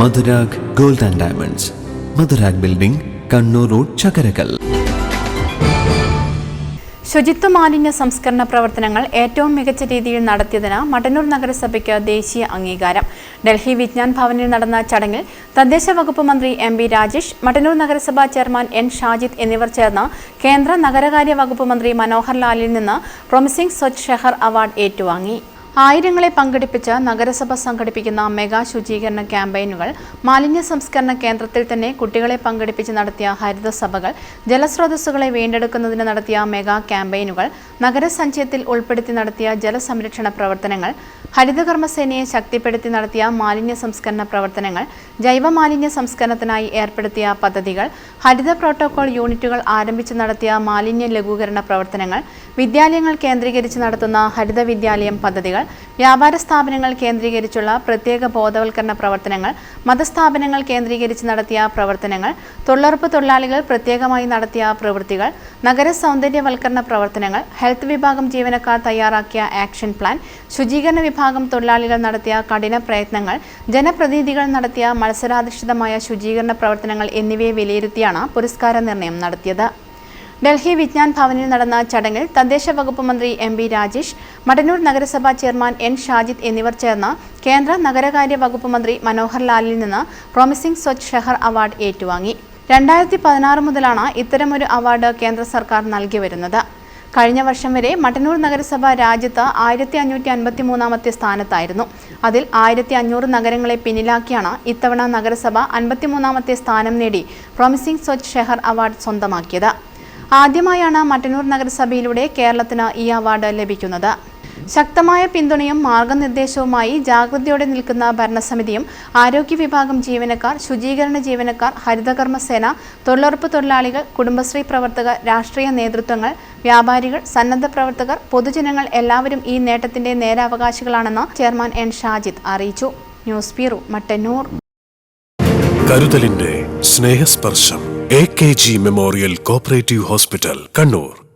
Madhurag gold and diamonds. Madhurag building Kannur road Chakkarakkal. ശുചിത്വ മാലിന്യ സംസ്കരണ പ്രവർത്തനങ്ങൾ ഏറ്റവും മികച്ച രീതിയിൽ നടത്തിയതിന് മട്ടന്നൂർ നഗരസഭയ്ക്ക് ദേശീയ അംഗീകാരം. ഡൽഹി വിജ്ഞാൻ ഭവനിൽ നടന്ന ചടങ്ങിൽ തദ്ദേശ വകുപ്പ് മന്ത്രി എം ബി രാജേഷ് മട്ടന്നൂർ നഗരസഭാ ചെയർമാൻ എൻ ഷാജിത്ത് എന്നിവർ ചേർന്ന് കേന്ദ്ര നഗരകാര്യ വകുപ്പ് മന്ത്രി മനോഹർ ലാലിൽ നിന്ന് പ്രൊമിസിംഗ് സ്വച്ഛ് ഷെഹർ അവാർഡ് ഏറ്റുവാങ്ങി. ആയിരങ്ങളെ പങ്കെടുപ്പിച്ച് നഗരസഭ സംഘടിപ്പിക്കുന്ന മെഗാ ശുചീകരണ ക്യാമ്പയിനുകൾ മാലിന്യ സംസ്കരണ കേന്ദ്രത്തിൽ തന്നെ കുട്ടികളെ പങ്കെടുപ്പിച്ച് നടത്തിയ ഹരിതസഭകൾ ജലസ്രോതസ്സുകളെ വീണ്ടെടുക്കുന്നതിന് നടത്തിയ മെഗാ ക്യാമ്പയിനുകൾ നഗരസഞ്ചയത്തിൽ ഉൾപ്പെടുത്തി നടത്തിയ ജലസംരക്ഷണ പ്രവർത്തനങ്ങൾ ഹരിതകർമ്മസേനയെ ശക്തിപ്പെടുത്തി നടത്തിയ മാലിന്യ സംസ്കരണ പ്രവർത്തനങ്ങൾ ജൈവ മാലിന്യ സംസ്കരണത്തിനായി ഏർപ്പെടുത്തിയ പദ്ധതികൾ ഹരിത പ്രോട്ടോകോൾ യൂണിറ്റുകൾ ആരംഭിച്ച് നടത്തിയ മാലിന്യ ലഘൂകരണ പ്രവർത്തനങ്ങൾ വിദ്യാലയങ്ങൾ കേന്ദ്രീകരിച്ച് നടത്തുന്ന ഹരിത വിദ്യാലയം പദ്ധതികൾ വ്യാപാര സ്ഥാപനങ്ങൾ കേന്ദ്രീകരിച്ചുള്ള പ്രത്യേക ബോധവൽക്കരണ പ്രവർത്തനങ്ങൾ മതസ്ഥാപനങ്ങൾ കേന്ദ്രീകരിച്ച് നടത്തിയ പ്രവർത്തനങ്ങൾ തൊഴിലുറപ്പ് തൊഴിലാളികൾ പ്രത്യേകമായി നടത്തിയ പ്രവൃത്തികൾ നഗര സൗന്ദര്യവൽക്കരണ പ്രവർത്തനങ്ങൾ ഹെൽത്ത് വിഭാഗം ജീവനക്കാർ തയ്യാറാക്കിയ ആക്ഷൻ പ്ലാൻ ശുചീകരണ വിഭാഗം തൊഴിലാളികൾ നടത്തിയ കഠിന പ്രയത്നങ്ങൾ ജനപ്രതിനിധികൾ നടത്തിയ മത്സരാധിഷ്ഠിതമായ ശുചീകരണ പ്രവർത്തനങ്ങൾ എന്നിവയെ വിലയിരുത്തിയാണ് പുരസ്കാര നിർണയം നടത്തിയത്. ഡൽഹി വിജ്ഞാൻ ഭവനിൽ നടന്ന ചടങ്ങിൽ തദ്ദേശ വകുപ്പ് മന്ത്രി എം ബി രാജേഷ് മടനൂർ നഗരസഭാ ചെയർമാൻ എൻ ഷാജിദ് എന്നിവർ ചേർന്ന് കേന്ദ്ര നഗരകാര്യ വകുപ്പ് മന്ത്രി മനോഹർ ലാലിൽ നിന്ന് പ്രോമിസിംഗ് സ്വച്ഛ് ഷെഹർ അവാർഡ് ഏറ്റുവാങ്ങി. രണ്ടായിരത്തി പതിനാറ് മുതലാണ് ഇത്തരമൊരു അവാർഡ് കേന്ദ്ര സർക്കാർ നൽകി വരുന്നത്. കഴിഞ്ഞ വർഷം വരെ മട്ടന്നൂർ നഗരസഭ രാജ്യത്ത് ആയിരത്തി അഞ്ഞൂറ്റി അൻപത്തി മൂന്നാമത്തെ സ്ഥാനത്തായിരുന്നു. അതിൽ ആയിരത്തി അഞ്ഞൂറ് നഗരങ്ങളെ പിന്നിലാക്കിയാണ് ഇത്തവണ നഗരസഭ അൻപത്തിമൂന്നാമത്തെ സ്ഥാനം നേടി പ്രോമിസിംഗ് സ്വച്ഛ് ഷെഹർ അവാർഡ് സ്വന്തമാക്കിയത്. ആദ്യമായാണ് മട്ടന്നൂർ നഗരസഭയിലൂടെ കേരളത്തിന് ഈ അവാർഡ് ലഭിക്കുന്നത്. ശക്തമായ പിന്തുണയും മാർഗനിർദ്ദേശവുമായി ജാഗ്രതയോടെ നിൽക്കുന്ന ഭരണസമിതിയും ആരോഗ്യ വിഭാഗം ജീവനക്കാർ ശുചീകരണ ജീവനക്കാർ ഹരിതകർമ്മസേന തൊഴിലുറപ്പ് തൊഴിലാളികൾ കുടുംബശ്രീ പ്രവർത്തകർ രാഷ്ട്രീയ നേതൃത്വങ്ങൾ വ്യാപാരികൾ സന്നദ്ധ പ്രവർത്തകർ പൊതുജനങ്ങൾ എല്ലാവരും ഈ നേട്ടത്തിന്റെ നേരാവകാശികളാണെന്ന് ചെയർമാൻ എൻ ഷാജിദ് അറിയിച്ചു. News bureau Mattannur. കരുതലിന്റെ Snehasparsham A K G memorial cooperative hospital Kannur.